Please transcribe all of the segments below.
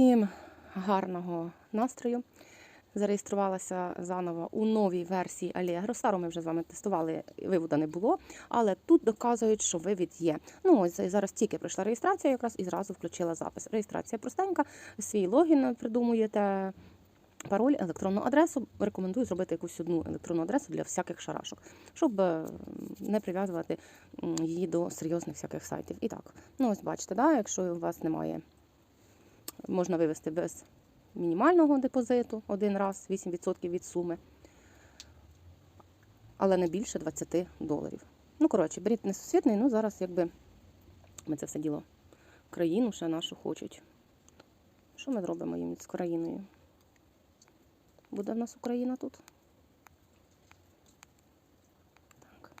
Всім гарного настрою. Зареєструвалася заново у новій версії Allegro. Стару ми вже з вами тестували, вивода не було, але тут доказують, що вивід є. Ну ось зараз тільки пройшла реєстрація, якраз і зразу включила запис. Реєстрація простенька, свій логін придумуєте. Пароль, електронну адресу. Рекомендую зробити якусь одну електронну адресу для всяких шарашок, щоб е, не прив'язувати її до серйозних всяких сайтів. І так, ну ось бачите, да, якщо у вас немає, можна вивести без мінімального депозиту один раз 8% від суми, але не більше 20 доларів. Ну, коротше, беріть несусвітний, ну зараз якби ми це все діло країну ще нашу хочуть. Що ми зробимо їм з країною? Буде в нас Україна тут? Так.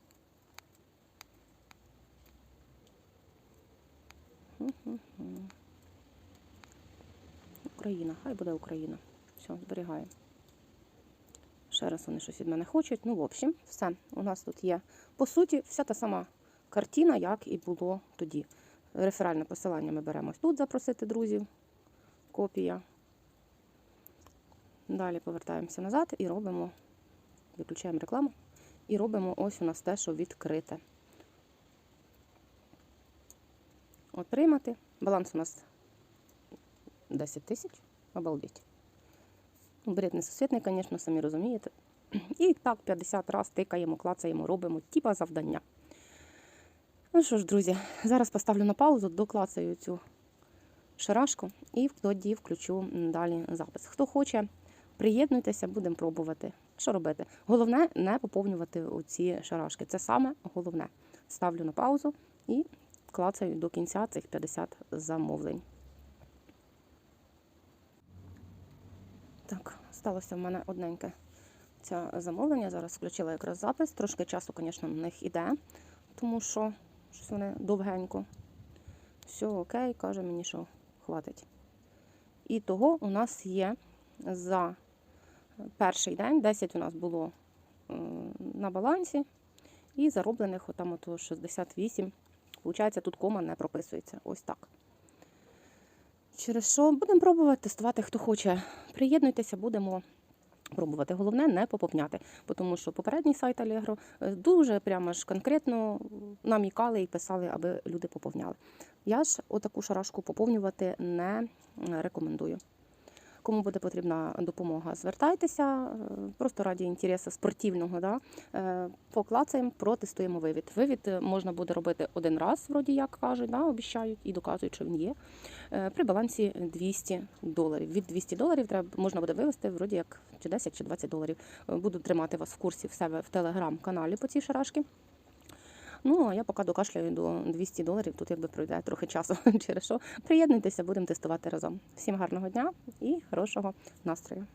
Мгм. Україна, хай буде Україна. Все, зберігаю. Ще раз вони щось від мене хочуть. Ну, в общем, все. У нас тут є, по суті, вся та сама картина, як і було тоді. Реферальне посилання ми беремо тут запросити друзів. Копія. Далі повертаємося назад і робимо, виключаємо рекламу, і робимо ось у нас те, що відкрите. Отримати. Баланс у нас 10 тисяч. Обалдеть. Ну, Бред несусвітний, звісно, самі розумієте. І так 50 разів тикаємо, клацаємо, робимо, типа завдання. Ну що ж, друзі, зараз поставлю на паузу, доклацаю цю шарашку і тоді включу далі запис. Хто хоче, приєднуйтеся, будемо пробувати. Що робити? Головне не поповнювати оці шарашки. Це саме головне. Ставлю на паузу і клацаю до кінця цих 50 замовлень. Так, сталося в мене одненьке це замовлення. Зараз включила якраз запис. Трошки часу, звісно, на них іде, тому що щось вони довгенько. Все окей, каже мені, що хватить. І того у нас є за перший день 10 у нас було е, на балансі, і зароблених отам ото 68. Получається, тут кома не прописується. Ось так. Через що будемо пробувати тестувати, хто хоче. Приєднуйтеся, будемо пробувати. Головне не поповняти, бо тому що попередній сайт Allegro е, дуже прямо ж конкретно намікали і писали, аби люди поповняли. Я ж отаку шарашку поповнювати не рекомендую. Кому буде потрібна допомога, звертайтеся. е, Просто раді інтересу спортивного. Да? е, Поклацаємо, протестуємо вивід. Вивід е, можна буде робити один раз, вроді як кажуть, да? обіцяють і доказують, що він є. При балансі 200 доларів. Від 200 доларів треба можна буде вивести вроді як чи 10 чи 20 доларів. Буду тримати вас в курсі в себе в телеграм-каналі по цій шарашки. Ну, а я поки докашляю до 200 доларів, тут якби пройде трохи часу, через що приєднуйтеся, будемо тестувати разом. Всім гарного дня і хорошого настрою.